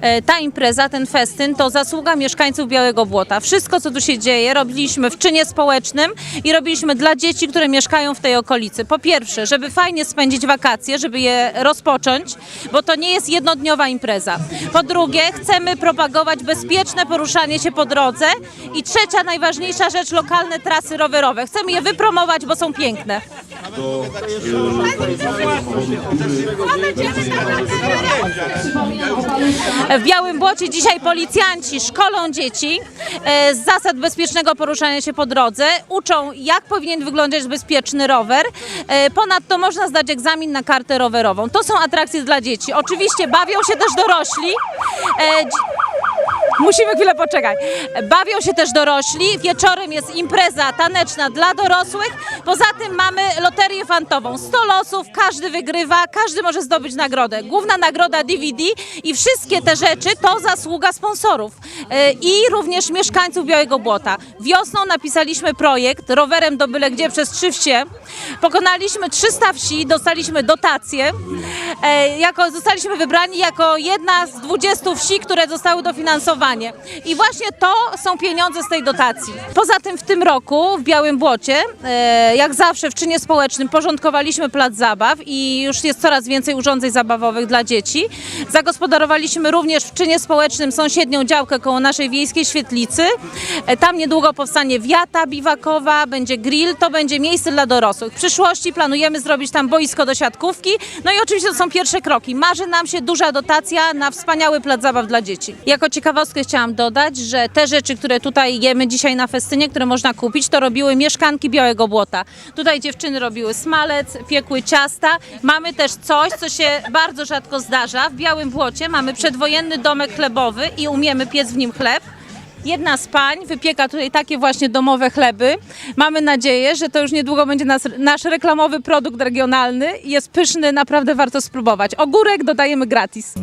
E, Ta impreza, ten festyn to zasługa mieszkańców Białego Błota. Wszystko, co tu się dzieje, robiliśmy w czynie społecznym i robiliśmy dla dzieci, które mieszkają w tej okolicy. Po pierwsze, żeby fajnie spędzić wakacje, żeby je rozpocząć, bo to nie jest jednodniowa impreza. Po drugie, chcemy propagować bezpieczne poruszanie się po drodze i trzecia, najważniejsza rzecz, lokalne trasy rowerowe. Chcemy je wypromować, bo są piękne. W Białym Błocie dzisiaj policjanci szkolą dzieci e, z zasad bezpiecznego poruszania się po drodze, uczą jak powinien wyglądać bezpieczny rower. E, Ponadto można zdać egzamin na kartę rowerową. To są atrakcje dla dzieci. Oczywiście bawią się też dorośli. Musimy chwilę poczekać. Bawią się też dorośli. Wieczorem jest impreza taneczna dla dorosłych. Poza tym mamy loterię fantową. 100 losów, każdy wygrywa, każdy może zdobyć nagrodę. Główna nagroda DVD i wszystkie te rzeczy to zasługa sponsorów e, i również mieszkańców Białego Błota. Wiosną napisaliśmy projekt rowerem do byle gdzie przez trzy wsie. Pokonaliśmy 300 wsi, dostaliśmy dotacje. E, Jako, zostaliśmy wybrani jako jedna z 20 wsi, które zostały dofinansowane. I właśnie to są pieniądze z tej dotacji. Poza tym w tym roku w Białym Błocie, e, jak zawsze w czynie społecznym, porządkowaliśmy plac zabaw i już jest coraz więcej urządzeń zabawowych dla dzieci. Zagospodarowaliśmy również w czynie społecznym sąsiednią działkę koło naszej wiejskiej świetlicy. E, Tam niedługo powstanie wiata biwakowa, będzie grill, to będzie miejsce dla dorosłych. W przyszłości planujemy zrobić tam boisko do siatkówki. No i oczywiście są pierwsze kroki. Marzy nam się duża dotacja na wspaniały plac zabaw dla dzieci. Jako ciekawostkę chciałam dodać, że te rzeczy, które tutaj jemy dzisiaj na festynie, które można kupić, to robiły mieszkanki Białego Błota. Tutaj dziewczyny robiły smalec, piekły ciasta. Mamy też coś, co się bardzo rzadko zdarza. W Białym Błocie mamy przedwojenny domek chlebowy i umiemy piec w nim chleb. Jedna z pań wypieka tutaj takie właśnie domowe chleby. Mamy nadzieję, że to już niedługo będzie nas, nasz reklamowy produkt regionalny. Jest pyszny, naprawdę warto spróbować. Ogórek dodajemy gratis.